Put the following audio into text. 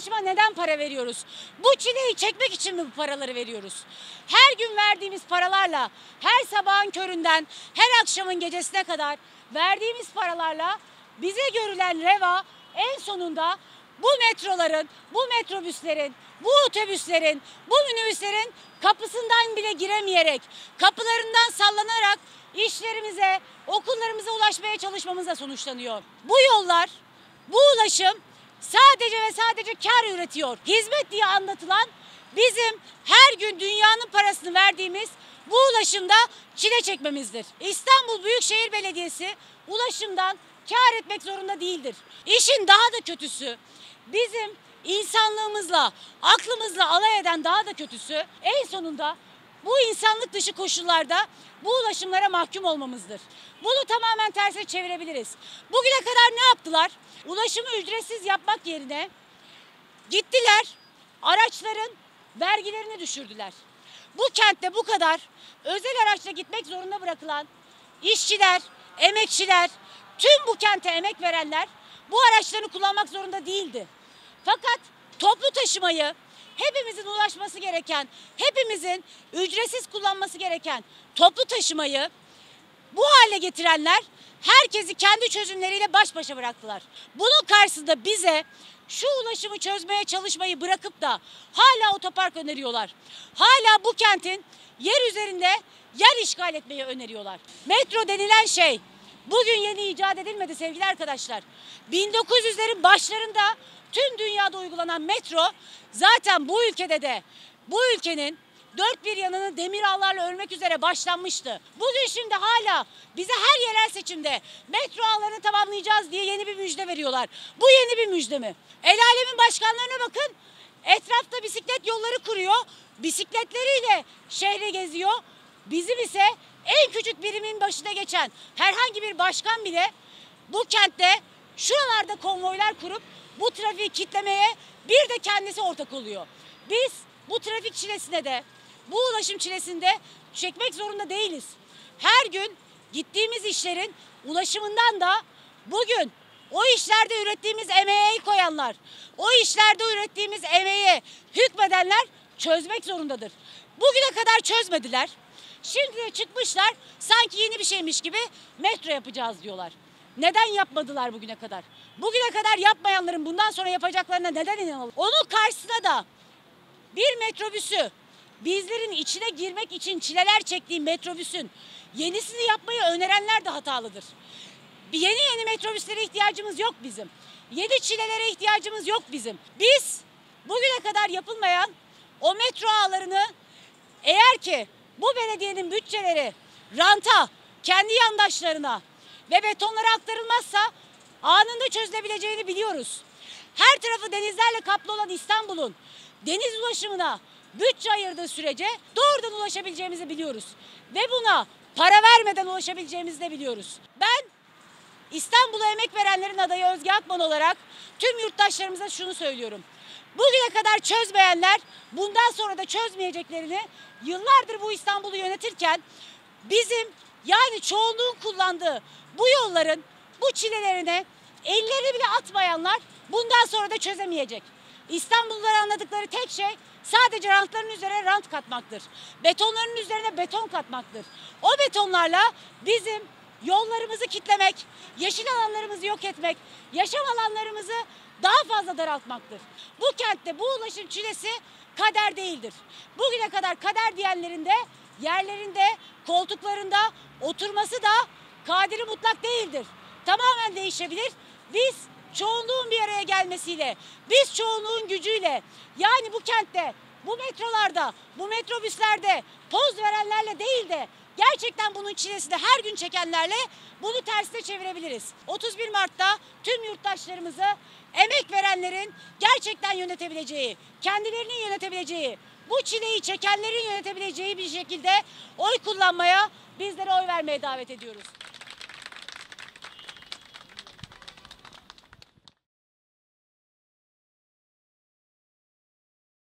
ulaşıma neden para veriyoruz? Bu çileyi çekmek için mi bu paraları veriyoruz? Her gün verdiğimiz paralarla, her sabahın köründen, her akşamın gecesine kadar verdiğimiz paralarla bize görülen reva en sonunda bu metroların, bu metrobüslerin, bu otobüslerin, bu minibüslerin kapısından bile giremeyerek, kapılarından sallanarak işlerimize, okullarımıza ulaşmaya çalışmamızla sonuçlanıyor. Bu yollar, bu ulaşım sadece ve sadece kar üretiyor. Hizmet diye anlatılan bizim her gün dünyanın parasını verdiğimiz bu ulaşımda çile çekmemizdir. İstanbul Büyükşehir Belediyesi ulaşımdan kar etmek zorunda değildir. İşin daha da kötüsü bizim insanlığımızla, aklımızla alay eden daha da kötüsü en sonunda bu insanlık dışı koşullarda bu ulaşımlara mahkum olmamızdır. Bunu tamamen tersine çevirebiliriz. Bugüne kadar ne yaptılar? Ulaşımı ücretsiz yapmak yerine gittiler araçların vergilerini düşürdüler. Bu kentte bu kadar özel araçla gitmek zorunda bırakılan işçiler, emekçiler, tüm bu kente emek verenler bu araçlarını kullanmak zorunda değildi. Fakat toplu taşımayı hepimizin ulaşması gereken, hepimizin ücretsiz kullanması gereken toplu taşımayı bu hale getirenler herkesi kendi çözümleriyle baş başa bıraktılar. Bunun karşısında bize şu ulaşımı çözmeye çalışmayı bırakıp da hala otopark öneriyorlar. Hala bu kentin yer üzerinde yer işgal etmeyi öneriyorlar. Metro denilen şey bugün yeni icat edilmedi sevgili arkadaşlar. 1900'lerin başlarında tüm dünyada uygulanan metro zaten bu ülkede de bu ülkenin dört bir yanını demir ağlarla örmek üzere başlanmıştı. Bugün şimdi hala bize her yerel seçimde metro ağlarını tamamlayacağız diye yeni bir müjde veriyorlar. Bu yeni bir müjde mi? El alemin başkanlarına bakın. Etrafta bisiklet yolları kuruyor. Bisikletleriyle şehri geziyor. Bizim ise en küçük birimin başına geçen herhangi bir başkan bile bu kentte şuralarda konvoylar kurup bu trafiği kitlemeye bir de kendisi ortak oluyor. Biz bu trafik çilesine de bu ulaşım çilesinde çekmek zorunda değiliz. Her gün gittiğimiz işlerin ulaşımından da bugün o işlerde ürettiğimiz emeğe el koyanlar, o işlerde ürettiğimiz emeği hükmedenler çözmek zorundadır. Bugüne kadar çözmediler. Şimdi de çıkmışlar sanki yeni bir şeymiş gibi metro yapacağız diyorlar. Neden yapmadılar bugüne kadar? Bugüne kadar yapmayanların bundan sonra yapacaklarına neden inanalım? Onun karşısına da bir metrobüsü bizlerin içine girmek için çileler çektiği metrobüsün yenisini yapmayı önerenler de hatalıdır. Bir yeni yeni metrobüslere ihtiyacımız yok bizim. Yeni çilelere ihtiyacımız yok bizim. Biz bugüne kadar yapılmayan o metro ağlarını eğer ki bu belediyenin bütçeleri ranta, kendi yandaşlarına ve betonlara aktarılmazsa anında çözülebileceğini biliyoruz. Her tarafı denizlerle kaplı olan İstanbul'un deniz ulaşımına bütçe ayırdığı sürece doğrudan ulaşabileceğimizi biliyoruz. Ve buna para vermeden ulaşabileceğimizi de biliyoruz. Ben İstanbul'a emek verenlerin adayı Özge Akman olarak tüm yurttaşlarımıza şunu söylüyorum. Bugüne kadar çözmeyenler bundan sonra da çözmeyeceklerini yıllardır bu İstanbul'u yönetirken bizim yani çoğunluğun kullandığı bu yolların bu çilelerine ellerini bile atmayanlar bundan sonra da çözemeyecek. İstanbullular anladıkları tek şey sadece rantların üzerine rant katmaktır. Betonların üzerine beton katmaktır. O betonlarla bizim yollarımızı kitlemek, yeşil alanlarımızı yok etmek, yaşam alanlarımızı daha fazla daraltmaktır. Bu kentte bu ulaşım çilesi kader değildir. Bugüne kadar kader diyenlerin de yerlerinde, koltuklarında oturması da kaderi mutlak değildir. Tamamen değişebilir. Biz çoğunluğun bir araya gelmesiyle, biz çoğunluğun gücüyle yani bu kentte, bu metrolarda, bu metrobüslerde poz verenlerle değil de gerçekten bunun çilesini her gün çekenlerle bunu tersine çevirebiliriz. 31 Mart'ta tüm yurttaşlarımızı emek verenlerin gerçekten yönetebileceği, kendilerinin yönetebileceği, bu çileyi çekenlerin yönetebileceği bir şekilde oy kullanmaya, bizlere oy vermeye davet ediyoruz.